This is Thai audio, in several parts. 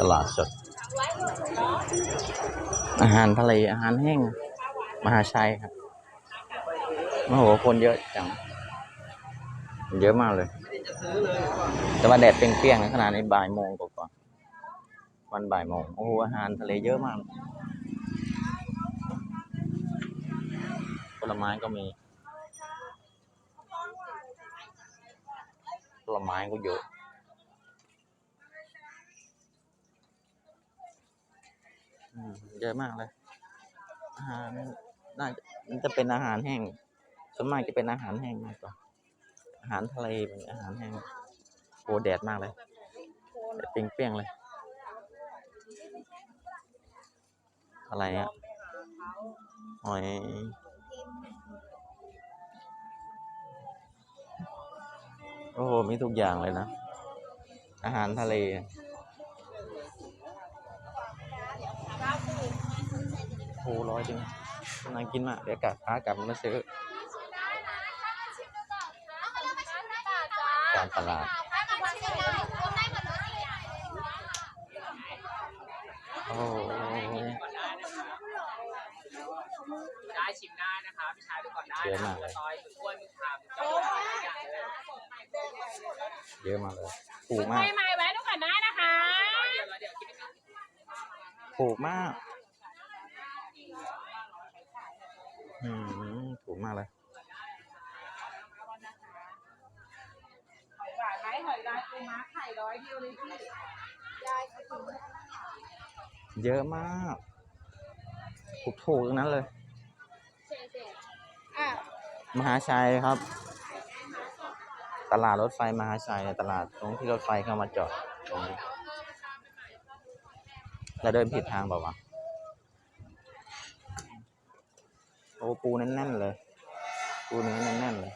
ตลาดสด อาหารทะเลอาหารแห้ง มหาชัยครับโอ้โหคนเยอะจัง เยอะมากเลย แต่ว่าแดดเปรี้ยงๆนะขนาดในบ่ายโมงกว่าๆวันบ่ายโมงโอ้โหอาหารทะเลเยอะมากผลไม้ก็มีผลไม้ก็เยอะ อืม เยอะมากเลย อาหารน่าจะเป็นอาหารแห้ง ส่วนมากจะเป็นอาหารแห้งมากกว่า อาหารทะเลเป็นอาหารแห้งโอ้แดดมากเลยเปรี้ยงๆเลย อะไรอะหอยโอ้โหมีทุกอย่างเลยนะ อาหารทะเล โอ้ร้อยจริงน่ากินมาก เดี๋ยวกลับพากลับมาซื้อการตลาดโอ้ได้ชิมได้นะคะพี่ชายดูก่อนได้เยอะนะมากเลยซอยกล้วยมึกขามจอยเยอะมากเลยถูกมากไม่ไม่ไว้ดูก่อนได้นะคะถูกมาก อืมถูกมากเลยหอยหวานไหมหอยลายปูม้าไข่ร้อยเดียวเลยพี่เยอะมากถูกถูกๆทั้งนั้นเลยอะมหาชัยครับ ตลาดรถไฟมหาชัยตลาดตรงที่รถไฟเข้ามาจอดตรงนี้เราเดินผิดทางเปล่าวะโอ้ ปูแน่นๆเลย ปูเนื้อแน่นๆเลย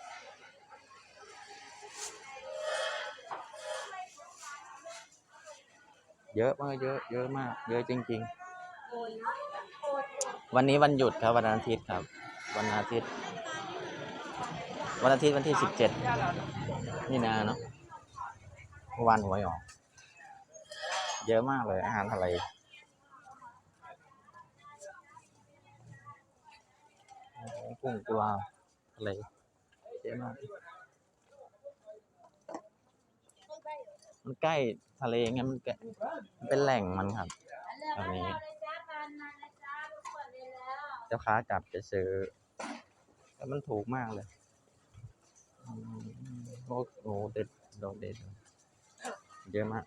เยอะมากเยอะ เยอะมาก เยอะจริง ๆ วันนี้วันหยุดครับวันอาทิตย์ครับ วันอาทิตย์ วันอาทิตย์วันที่สิบเจ็ดนี่นาเนาะวานหวยออก เยอะมากเลยอาหารทะเล กุ้งตัวทะเลเยอะมากมันใกล้ทะเลไงมันใกล้มันเป็นแหล่งมันครับตรงนี้เจ้าค้ากลับจะซื้อแล้วมันถูกมากเลยโอ้โหเด็ดโดดเด็ดเยอะมาก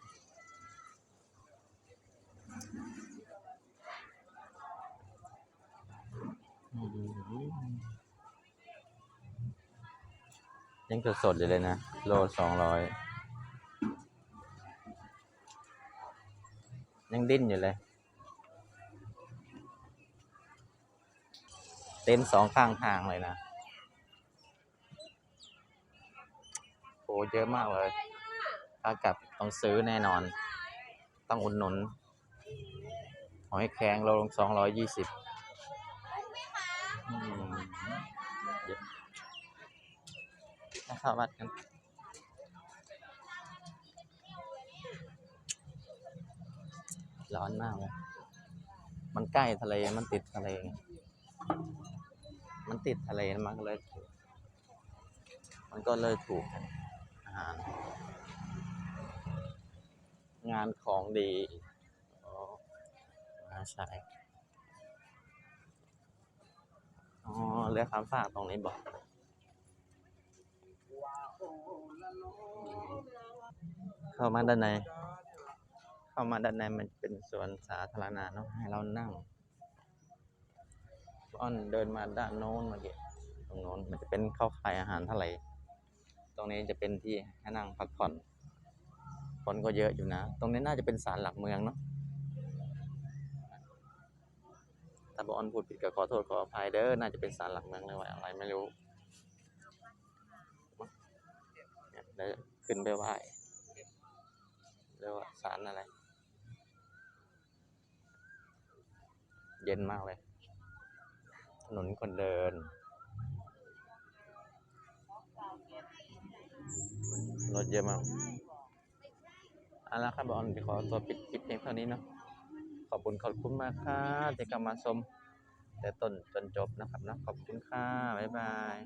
ยังสดๆอยู่เลยนะ โลสองร้อยยังดิ้นอยู่เลย เต็มสองข้างทางเลยนะโอ้เยอะมากเลย ถ้ากลับต้องซื้อแน่นอน ต้องอุดหนุนหอยแครงโลลงสองร้อยยี่สิบ เยอะมาเข้าวัดกันร้อนมากเลย มันใกล้ทะเล มันติดทะเล มันติดทะเลมันก็เลยถูก มันก็เลยถูกกันอาหาร งานของดีอ๋อมาใช่อ๋อ เรือคำฝากตรงนี้บอกเข้ามาด้านใน เข้ามาด้านในมันเป็นสวนสาธารณะเนาะให้เรานั่งอ้อนเดินมาด้านโน้นเมื่อกี้ตรงโน้นมันจะเป็นข้าวขายอาหารทะเลตรงนี้จะเป็นที่ให้นั่งพักผ่อนคนก็เยอะอยู่นะ ตรงนี้น่าจะเป็นศาลหลักเมืองเนาะ ถ้าบออนพูดผิดก็ขอโทษขออภัยเด้อ น่าจะเป็นศาลหลักเมืองเลยว่าอะไรไม่รู้เนี่ยเดี๋ยวขึ้นไปไหว้เรียกว่าศาลอะไร เย็นมากเลย ถนนคนเดิน รถเยอะมากเอาละครับบอลจะขอตัวปิดคลิปเพียงเท่านี้เนาะ อบคุณขอบคุณมากครับที่กำมาชมแต่ต้นจนจบนะครับนะขอบคุณค่ะบ๊ายบาย